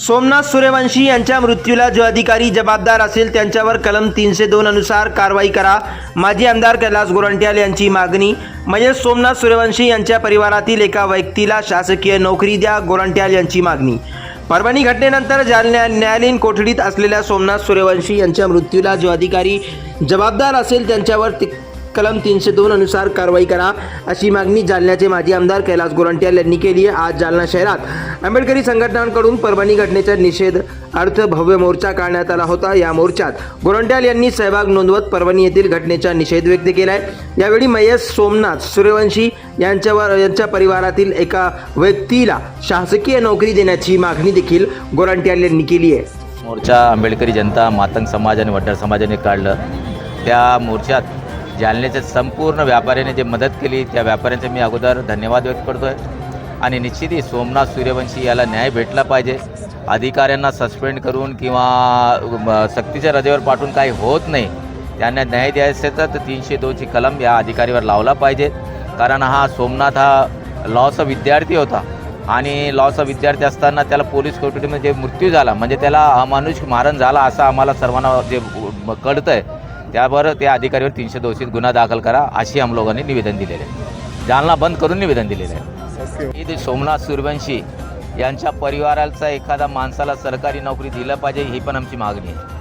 सोमनाथ सूर्यवंशी यांच्या मृत्यूला जो अधिकारी जबाबदार असेल त्यांच्यावर कलम तीनशे दोन अनुसार कारवाई करा. माजी आमदार कैलास गोरंट्याल यांची मागणी. म्हणजे सोमनाथ सूर्यवंशी यांच्या परिवारातील एका व्यक्तीला शासकीय नोकरी द्या गोरंट्याल यांची मागणी. परभणी घटनेनंतर जालन्या न्यायालयीन कोठडीत असलेल्या सोमनाथ सूर्यवंशी यांच्या मृत्यूला जो अधिकारी जबाबदार असेल त्यांच्यावर कलम तीनशे दोन अनुसार कारवाई करा अशी मागणी जालन्याचे माजी आमदार कैलास गोरंट्याल यांनी केली आहे. आज जालना शहरात आंबेडकरी संघटनांकडून परभणी घटनेचा निषेध अर्थ भव्य मोर्चा काढण्यात आला होता. या मोर्चात गोरंट्याल यांनी सहभाग नोंदवत परभणी येथील घटनेचा निषेध व्यक्त केला आहे यावेळी मयस सोमनाथ सूर्यवंशी यांच्यावर यांच्या परिवारातील एका व्यक्तीला शासकीय नोकरी देण्याची मागणी देखील गोरंट्याल यांनी केली आहे. मोर्चा आंबेडकरी जनता मातंग समाज आणि वड्डार समाजाने काढलं. त्या मोर्चात जालन्याच्या संपूर्ण व्यापाऱ्याने जे मदत केली त्या व्यापाऱ्यांचे मी अगोदर धन्यवाद व्यक्त करतो आहे आणि निश्चितही सोमनाथ सूर्यवंशी याला न्याय भेटला पाहिजे. अधिकाऱ्यांना सस्पेंड करून किंवा म, सक्तीच्या रजेवर पाठवून काही होत नाही त्यांना न्याय द्यायचं तर तीनशे दोनची कलम या अधिकारीवर लावला पाहिजे. कारण हा सोमनाथ हा लॉचा विद्यार्थी होता. आणि लॉचा विद्यार्थी असताना त्याला पोलीस कोठडीमध्ये मृत्यू झाला. म्हणजे त्याला अमानुष मारण झाला असं आम्हाला सर्वांना जे कळतं आहे त्यावर त्या अधिकारीवर तीनशे दोषीत गुन्हा दाखल करा अशी आम लोकांनी निवेदन दिलेले आहे. जालना बंद करून निवेदन दिलेलं आहे. सोमनाथ सूर्यवंशी यांच्या परिवाराचा एखादा माणसाला सरकारी नोकरी दिलं पाहिजे ही पण आमची मागणी आहे.